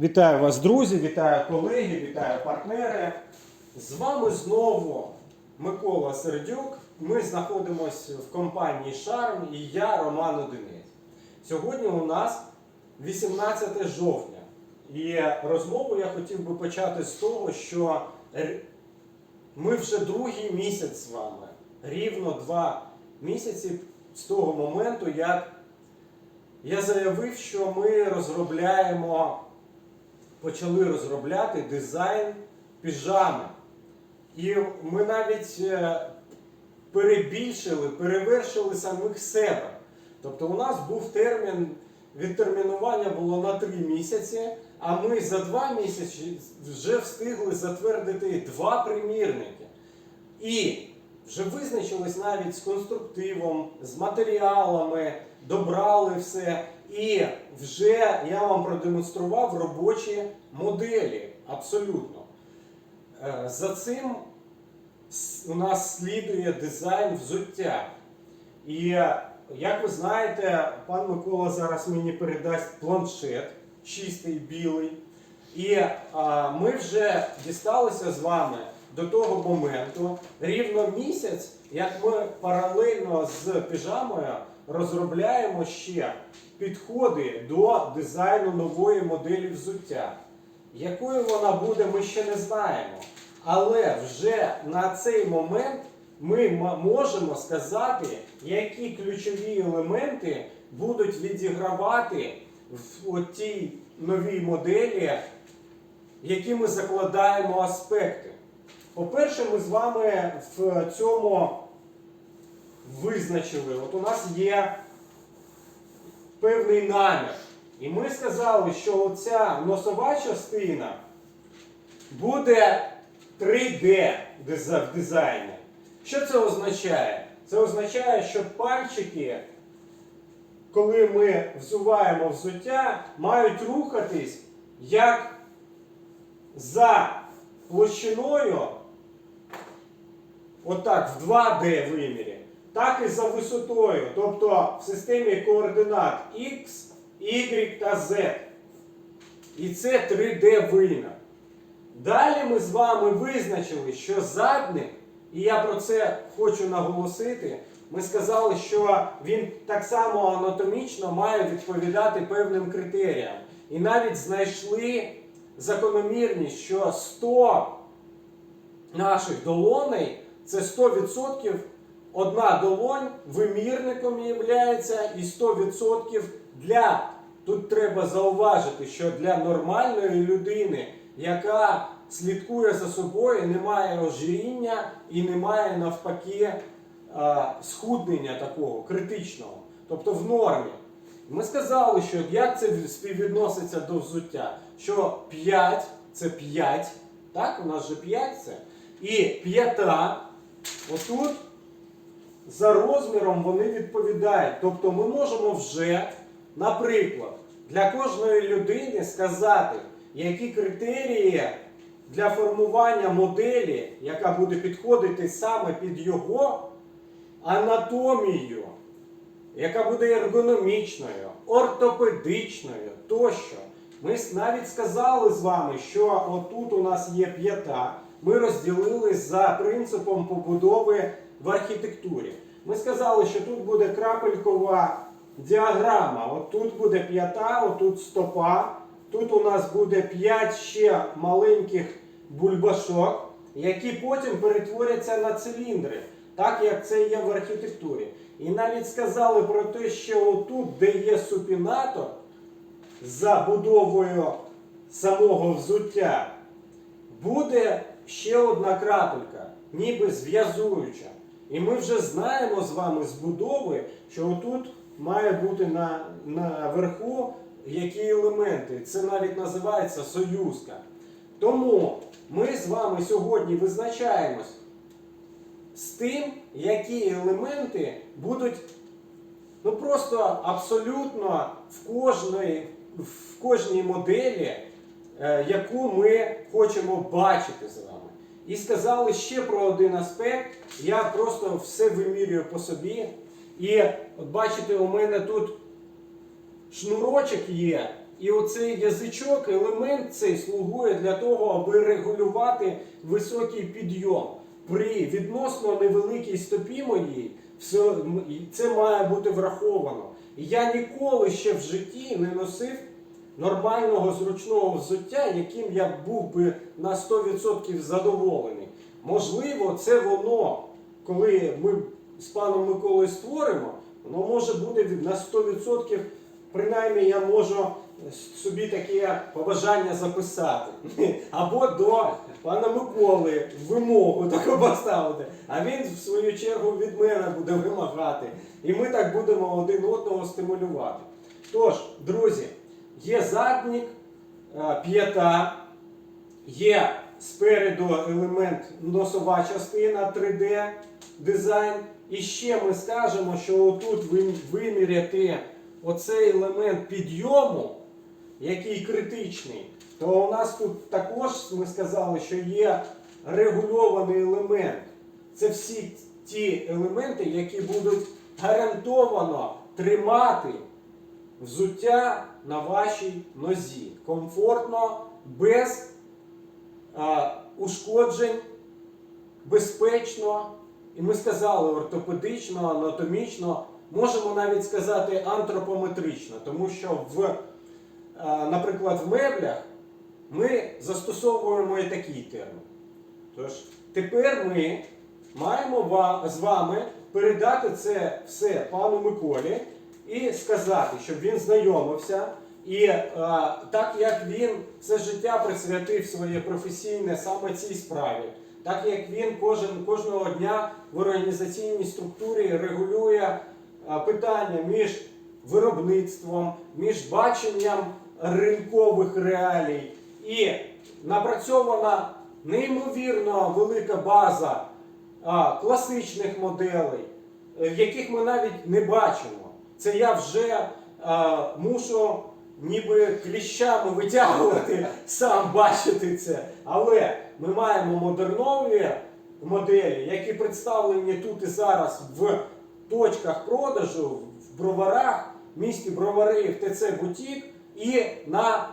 Вітаю вас, друзі, вітаю колеги, вітаю партнери. З вами знову Микола Сердюк. Ми знаходимося в компанії Шарм і я Роман Одинець. Сьогодні у нас 18 жовтня. І розмову я хотів би почати з того, що ми вже другий місяць з вами, рівно два місяці з того моменту, як я заявив, що ми розробляємо, почали розробляти дизайн піжами. І ми навіть е, перебільшили, перевершили самих себе. Тобто у нас був термін, відтермінування було на три місяці, а ми за два місяці вже встигли затвердити два примірники. І вже визначились навіть з конструктивом, з матеріалами, добрали все. І вже я вам продемонстрував робочі моделі. Абсолютно. Е, За цим у нас слідує дизайн взуття. І е, як ви знаєте, пан Микола зараз мені передасть планшет, чистий білий. І а, ми вже дісталися з вами до того моменту, рівно місяць, як ми паралельно з піжамою розробляємо ще підходи до дизайну нової моделі взуття. Якою вона буде, ми ще не знаємо. Але вже на цей момент ми можемо сказати, які ключові елементи будуть відігравати в тій новій моделі, які ми закладаємо аспекти. По-перше, ми з вами в цьому визначили, от у нас є певний намір. І ми сказали, що оця носова частина буде 3D в дизайні. Що це означає? Це означає, що пальчики, коли ми взуваємо взуття, мають рухатись як за площиною, отак, в 2D вимірі, так і за висотою, тобто в системі координат X, Y та Z. І це 3D вимір. Далі ми з вами визначили, що задник, і я про це хочу наголосити, ми сказали, що він так само анатомічно має відповідати певним критеріям. І навіть знайшли закономірність, що 100 наших долоней це 100% одна долонь вимірником є і 100% для. Тут треба зауважити, що для нормальної людини, яка слідкує за собою, немає ожиріння і немає навпаки схуднення такого критичного, тобто в нормі. Ми сказали, що як це співвідноситься до взуття, що 5 це 5, так, у нас же 5 це. І п'ята, отут за розміром вони відповідають. Тобто ми можемо вже, наприклад, для кожної людини сказати, які критерії для формування моделі, яка буде підходити саме під його анатомію, яка буде ергономічною, ортопедичною тощо. Ми навіть сказали з вами, що отут у нас є п'ята. Ми розділили за принципом побудови в архітектурі. Ми сказали, що тут буде крапелькова діаграма. От тут буде п'ята, отут стопа. Тут у нас буде 5 ще маленьких бульбашок, які потім перетворяться на циліндри, так як це є в архітектурі. І навіть сказали про те, що отут, де є супінатор, за будовою самого взуття, буде ще одна крапелька, ніби зв'язуюча. І ми вже знаємо з вами з будови, що отут має бути на, на верху які елементи. Це навіть називається союзка. Тому ми з вами сьогодні визначаємось з тим, які елементи будуть ну просто абсолютно в кожної, в кожній моделі, е, яку ми хочемо бачити з вами. І сказали ще про один аспект. Я просто все вимірюю по собі. І от бачите, у мене тут шнурочок є І оцей язичок, елемент цей слугує для того, аби регулювати високий підйом. При відносно невеликій стопі моїй все, це має бути враховано. Я ніколи ще в житті не носив нормального зручного взуття, яким я був би на 100% задоволений. Можливо, це воно, коли ми з паном Миколою створимо, воно може бути на 100%, принаймні я можу собі таке побажання записати. Або до пана Миколи вимогу таку поставити. А він, в свою чергу, від мене буде вимагати. І ми так будемо один одного стимулювати. Тож, друзі, є заднік, е, п'ята, є спереду елемент носова частина 3D дизайн. І ще ми скажемо, що отут ви виміряти оцей елемент підйому, який критичний, то у нас тут також ми сказали, що є регульований елемент. Це всі ті елементи, які будуть гарантовано тримати взуття на вашій нозі. Комфортно, без а, ушкоджень, безпечно. І ми сказали ортопедично, анатомічно, можемо навіть сказати антропометрично, тому що в, е, наприклад, в меблях ми застосовуємо і такий термін. Тож, тепер ми маємо з вами передати це все пану Миколі і сказати, щоб він знайомився. І е, так як він все життя присвятив своє професійне саме цій справі, так як він кожен, кожного дня в організаційній структурі регулює е, питання між виробництвом, між баченням ринкових реалій і напрацьована неймовірно велика база а, класичних моделей, е, яких ми навіть не бачимо. Це я вже а, мушу ніби кліщами витягувати, сам бачити це. Але ми маємо модернові моделі, які представлені тут і зараз в точках продажу, в броварах, в місті Бровари, в ТЦ Бутік і на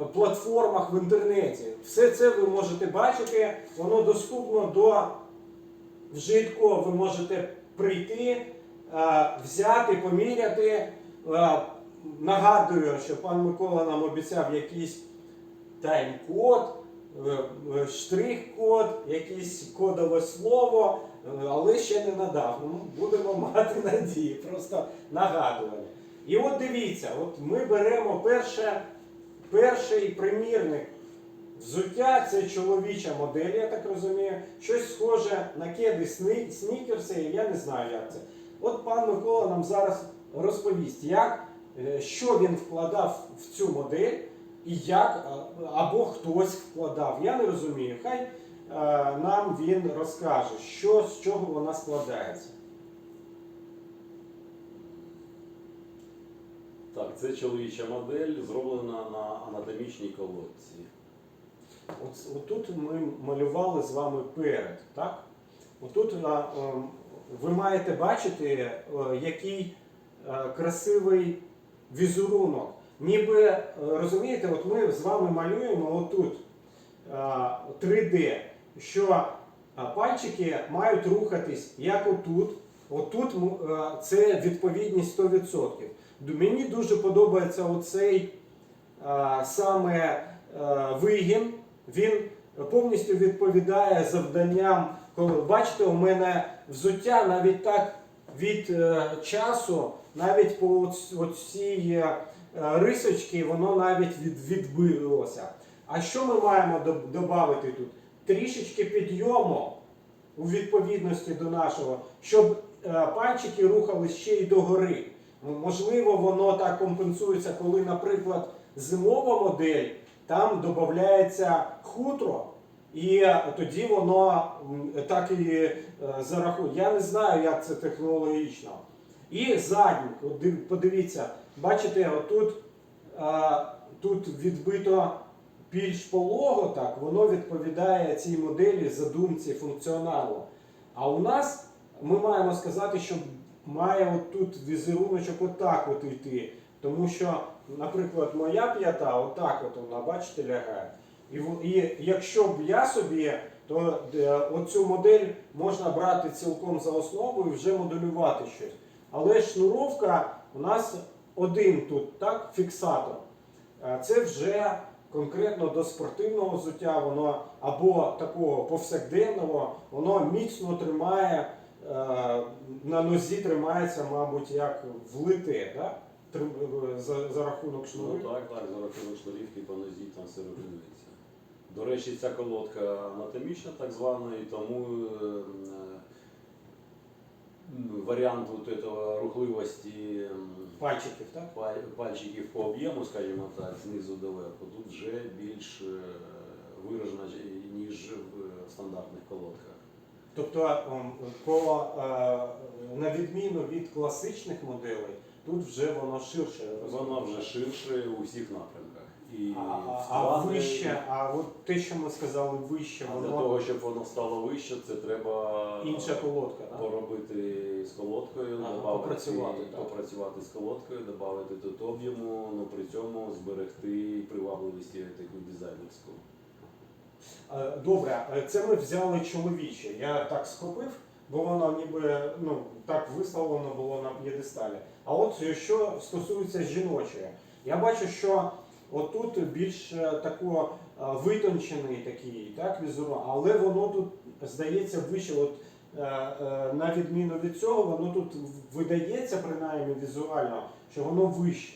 е, платформах в інтернеті. Все це ви можете бачити, воно доступно до вжитку, ви можете прийти, е, взяти, поміряти. Е, Нагадую, що пан Микола нам обіцяв якийсь тайм-код, е, е, штрих-код, якесь кодове слово, е, але ще не надав. Ну, будемо мати надії, просто нагадування. І от дивіться, от ми беремо перше, перший примірник взуття, це чоловіча модель, я так розумію. Щось схоже на кеди снікерси, я не знаю, як це. От пан Микола нам зараз розповість, як, е, що він вкладав в цю модель і як, або хтось вкладав. Я не розумію. Хай е, нам він розкаже, що, з чого вона складається. Так, це чоловіча модель, зроблена на анатомічній колодці. От, отут ми малювали з вами перед, так? Отут а, ем, ви маєте бачити, е, який е, красивий візерунок. Ніби, е, розумієте, от ми з вами малюємо отут е, 3D, що пальчики мають рухатись як отут. Отут це відповідність 100%. Мені дуже подобається оцей саме вигін, він повністю відповідає завданням. Коли бачите, у мене взуття навіть так від е, часу, навіть по оц- оцій е, рисочці, воно навіть від, відбилося. А що ми маємо додати тут? Трішечки підйому у відповідності до нашого, щоб е, пальчики рухались ще й догори. Ну, Можливо, воно так компенсується, коли, наприклад, зимова модель, там додається хутро, і тоді воно так і е, зарахує. Я не знаю, як це технологічно. І заднік, подивіться, бачите, отут тут відбито більш полого, так, воно відповідає цій моделі задумці функціоналу. А у нас ми маємо сказати, що має отут візеруночок отак от йти. Тому що наприклад, моя п'ята, отак от вона, бачите, лягає. І, і якщо б я собі, то е, оцю модель можна брати цілком за основу і вже моделювати щось. Але шнуровка у нас один тут, так, фіксатор. Е, Це вже конкретно до спортивного взуття, воно або такого повсякденного, воно міцно тримає, е, на нозі тримається, мабуть, як влите, е, за, за рахунок Ну так, так, за рахунок шнурівки по нозі там все регулюється. До речі, ця колодка анатомічна, так звана, і тому е, е, варіант этого рухливості Пальчиків, так? пальчиків по об'єму, скажімо так, знизу до верху, тут вже більш е, виражена, ніж в стандартних колодках. Тобто, по, е, на відміну від класичних моделей, тут вже воно ширше. Воно вже ширше у всіх напрямках. І А, а, а вище, а от те, що ми сказали вище, А для воно того, щоб воно стало вище, це треба інша колодка. Так? поробити з колодкою, Ага, добавити, попрацювати, так. попрацювати з колодкою, додати тут об'єму, але при цьому зберегти привабливість таку дизайнерську. Е, Добре, е, це ми взяли чоловіче. Я так схопив, бо воно ніби ну, так виставлено було на п'єдесталі. А от е, що стосується жіночої, я бачу, що отут більш е, тако е, витончений такий так, візуал, але воно тут здається вище. От, е, на відміну від цього, воно тут видається, принаймні візуально, що воно вище.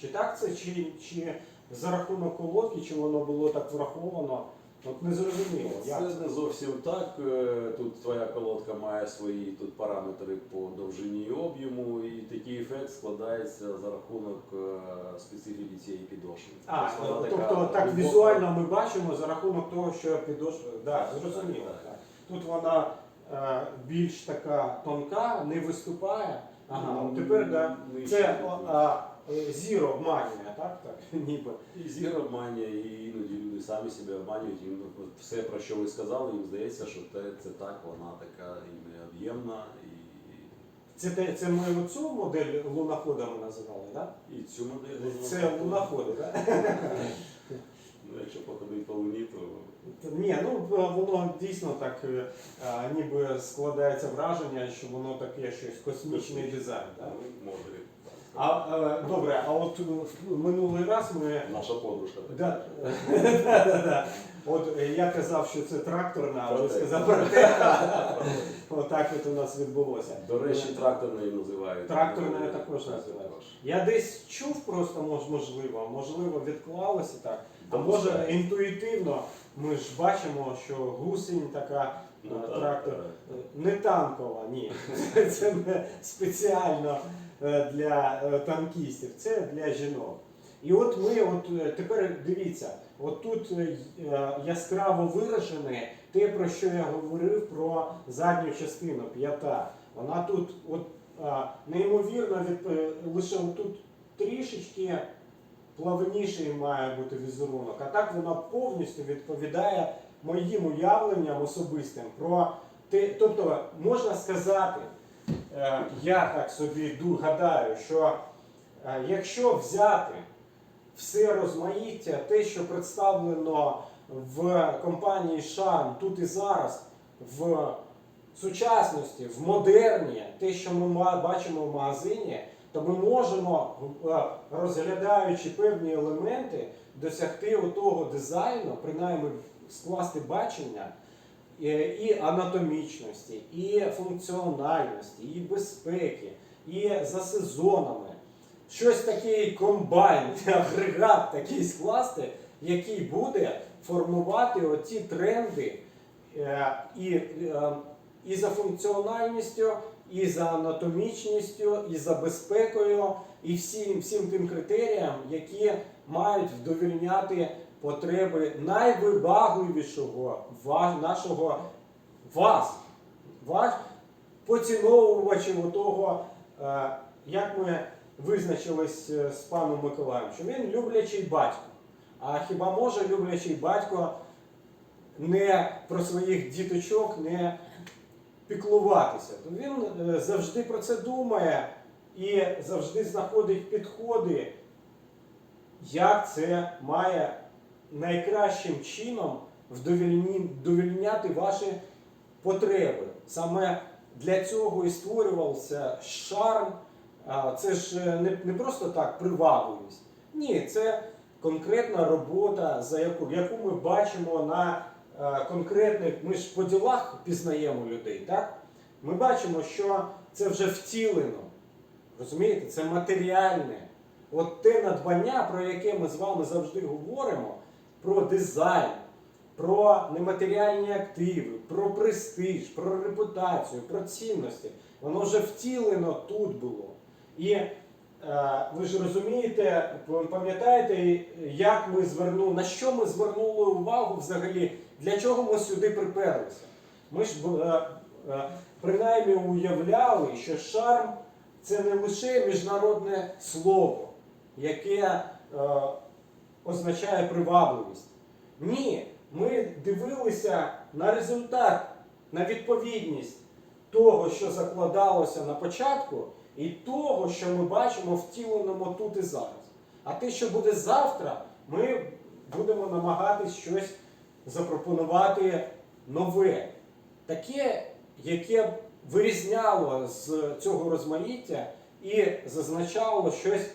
Чи так це, чи, чи за рахунок колодки, чи воно було так враховано? От не зрозуміло. Це це? не зовсім так. Е, Тут твоя колодка має свої тут параметри по довжині і об'єму, і такий ефект складається за рахунок е, специфіки цієї підошви. А, Тобто тобто така так глибока. візуально ми бачимо за рахунок того, що підошва. Да, зрозуміло. Так, так. Так. Тут вона е, більш така тонка, не виступає. Ага, Ну, тепер да, це тут. а, зір обманює, так? так? Ніби. І зір обманює, і іноді люди самі себе обманюють. Їм все, про що ви сказали, їм здається, що це, це так, вона така і необ'ємна, і, Це, те- це ми оцю модель луноходами називали, так? і цю модель. можна Це сказати. луноходи, так? Ну, якщо походити по луні, то Ні, ну воно дійсно так е, ніби складається враження, що воно таке щось космічний дизайн. Так? ну, може. А е, добре, а от е, минулий раз ми. Наша подружка. Да, да, да, да. От е, я казав, що це тракторна, а ви сказав протека. Отак от у нас відбулося. До речі, тракторною називають. Тракторною також Так, називають. Я десь чув просто, мож- можливо, можливо, відклалося так. А може інтуїтивно ми ж бачимо, що гусінь така Ну, е, так, трактор так. не танкова, ні. Це не спеціально е, для е, танкістів, це для жінок. І от ми, от е, тепер дивіться, от тут е, е, яскраво виражене те, про що я говорив про задню частину п'ята. Вона тут от е, неймовірно від е, лише тут трішечки плавніший має бути візерунок, а так вона повністю відповідає моїм уявленням особистим про те, тобто можна сказати, е, я так собі гадаю, що е, якщо взяти все розмаїття, те, що представлено в компанії Шан тут і зараз, в сучасності, в модерні, те, що ми бачимо в магазині, то ми можемо, е, розглядаючи певні елементи, досягти того дизайну, принаймні скласти бачення е, і анатомічності, і функціональності, і безпеки, і за сезонами. Щось такий комбайн, агрегат такий скласти, який буде формувати оці тренди е, і, е, і за функціональністю, і за анатомічністю, і за безпекою, і всім, всім тим критеріям, які мають вдовільняти потреби найвибагливішого нашого вас, ваш поціновувачів того, е, як ми визначились е, з паном Миколаєм, що він люблячий батько. А хіба може люблячий батько не про своїх діточок не піклуватися? Він е, завжди про це думає і завжди знаходить підходи як це має найкращим чином вдовільняти ваші потреби. Саме для цього і створювався шарм. Це ж е, не, не просто так привабливість. Ні, це конкретна робота, за яку, яку ми бачимо на е, конкретних. Ми ж по ділах пізнаємо людей, так? Ми бачимо, що це вже втілено. Розумієте, це матеріальне. От те надбання, про яке ми з вами завжди говоримо, про дизайн, про нематеріальні активи, про престиж, про репутацію, про цінності, воно вже втілено тут було. І е, ви ж розумієте, пам'ятаєте, як ми звернули, на що ми звернули увагу взагалі, для чого ми сюди приперлися? Ми ж е, е, принаймні уявляли, що шарм це не лише міжнародне слово, яке е, означає привабливість. Ні, ми дивилися на результат, на відповідність того, що закладалося на початку, і того, що ми бачимо втіленому тут і зараз. А те, що буде завтра, ми будемо намагатись щось запропонувати нове, таке, яке вирізняло з цього розмаїття і зазначало щось.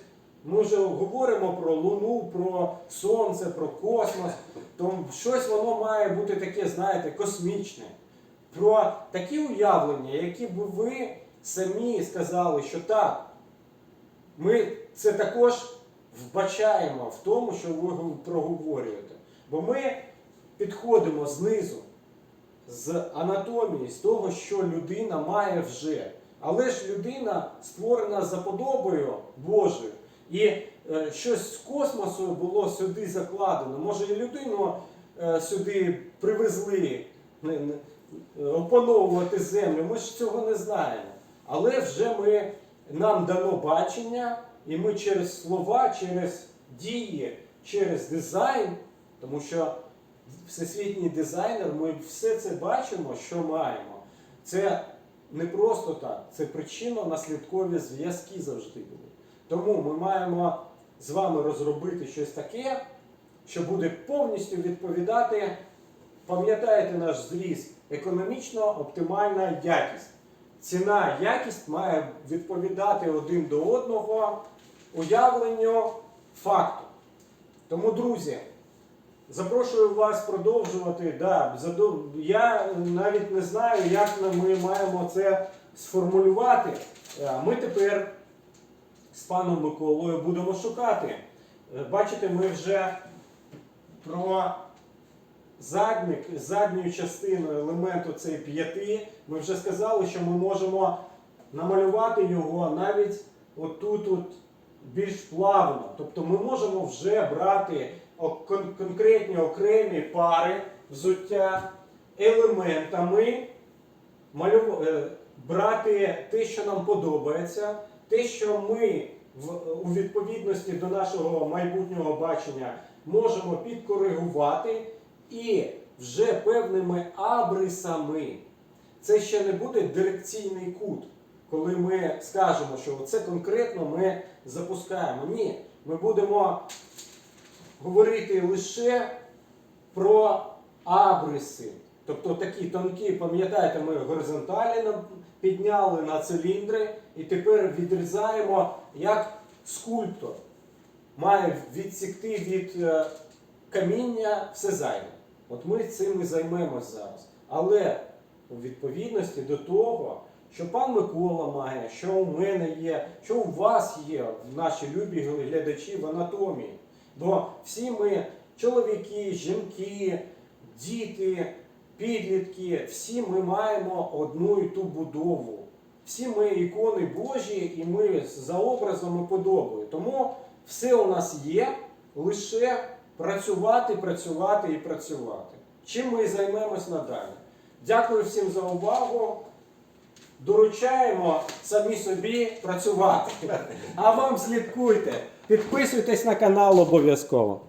Ми вже говоримо про Луну, про Сонце, про космос. То щось воно має бути таке, знаєте, космічне. Про такі уявлення, які б ви самі сказали, що так, ми це також вбачаємо в тому, що ви проговорюєте. Бо ми підходимо знизу, з анатомії, з того, що людина має вже. Але ж людина створена за подобою Божою. І е, щось з космосу було сюди закладено. Може, і людину е, сюди привезли опановувати землю. Ми ж цього не знаємо. Але вже ми, нам дано бачення, і ми через слова, через дії, через дизайн, тому що всесвітній дизайнер, ми все це бачимо, що маємо. Це не просто так, це причинно-наслідкові зв'язки завжди були. Тому ми маємо з вами розробити щось таке, що буде повністю відповідати, пам'ятаєте наш зріз, економічно оптимальна якість. Ціна, якість має відповідати один до одного уявленню факту. Тому, друзі, запрошую вас продовжувати. Да, я навіть не знаю, як ми маємо це сформулювати. Ми тепер з паном Миколою будемо шукати. Е, Бачите, ми вже про задник, задню частину елементу цей п'яти, ми вже сказали, що ми можемо намалювати його навіть отут от більш плавно. Тобто ми можемо вже брати конкретні окремі пари взуття елементами, малю... е, брати те, що нам подобається, те, що ми у відповідності до нашого майбутнього бачення можемо підкоригувати і вже певними абрисами. Це ще не буде дирекційний кут, коли ми скажемо, що це конкретно ми запускаємо. Ні, ми будемо говорити лише про абриси. Тобто такі тонкі, пам'ятаєте, ми горизонталі підняли на циліндри і тепер відрізаємо як скульптор. Має відсікти від е, каміння все зайве. От ми цим і займемось зараз. Але у відповідності до того, що пан Микола має, що у мене є, що у вас є, наші любі глядачі в анатомії. Бо всі ми чоловіки, жінки, діти, підлітки, всі ми маємо одну і ту будову. Всі ми ікони Божі, і ми за образом і подобою. Тому все у нас є, лише працювати, працювати і працювати. Чим ми і займемось надалі. Дякую всім за увагу. Доручаємо самі собі працювати. А вам слідкуйте. Підписуйтесь на канал обов'язково.